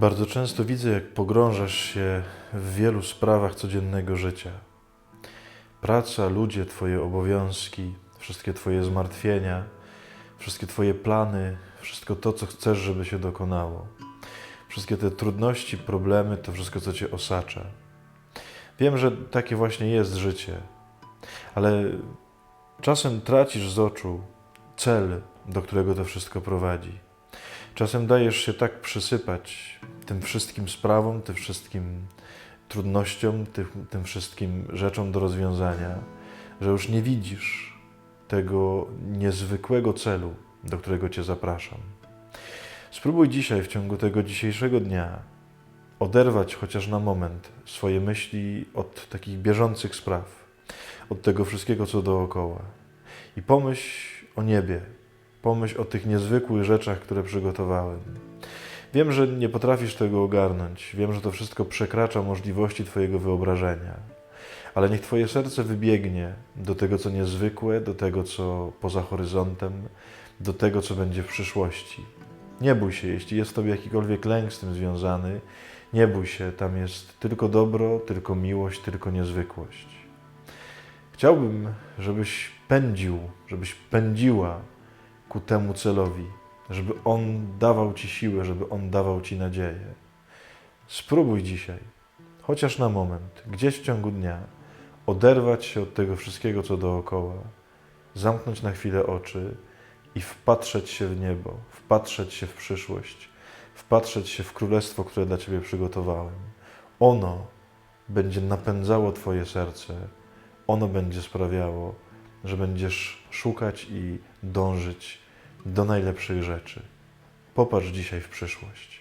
Bardzo często widzę, jak pogrążasz się w wielu sprawach codziennego życia. Praca, ludzie, Twoje obowiązki, wszystkie Twoje zmartwienia, wszystkie Twoje plany, wszystko to, co chcesz, żeby się dokonało. Wszystkie te trudności, problemy, to wszystko, co Cię osacza. Wiem, że takie właśnie jest życie, ale czasem tracisz z oczu cel, do którego to wszystko prowadzi. Czasem dajesz się tak przysypać tym wszystkim sprawom, tym wszystkim trudnościom, tym, tym wszystkim rzeczom do rozwiązania, że już nie widzisz tego niezwykłego celu, do którego Cię zapraszam. Spróbuj dzisiaj, w ciągu tego dzisiejszego dnia, oderwać chociaż na moment swoje myśli od takich bieżących spraw, od tego wszystkiego, co dookoła. I pomyśl o niebie, pomyśl o tych niezwykłych rzeczach, które przygotowałem. Wiem, że nie potrafisz tego ogarnąć, wiem, że to wszystko przekracza możliwości Twojego wyobrażenia, ale niech Twoje serce wybiegnie do tego, co niezwykłe, do tego, co poza horyzontem, do tego, co będzie w przyszłości. Nie bój się, jeśli jest w Tobie jakikolwiek lęk z tym związany, nie bój się, tam jest tylko dobro, tylko miłość, tylko niezwykłość. Chciałbym, żebyś pędził, żebyś pędziła ku temu celowi, żeby On dawał Ci siłę, żeby On dawał Ci nadzieję. Spróbuj dzisiaj, chociaż na moment, gdzieś w ciągu dnia, oderwać się od tego wszystkiego, co dookoła, zamknąć na chwilę oczy i wpatrzeć się w niebo, wpatrzeć się w przyszłość, wpatrzeć się w królestwo, które dla Ciebie przygotowałem. Ono będzie napędzało Twoje serce, ono będzie sprawiało, że będziesz szukać i dążyć do najlepszych rzeczy. Popatrz dzisiaj w przyszłość.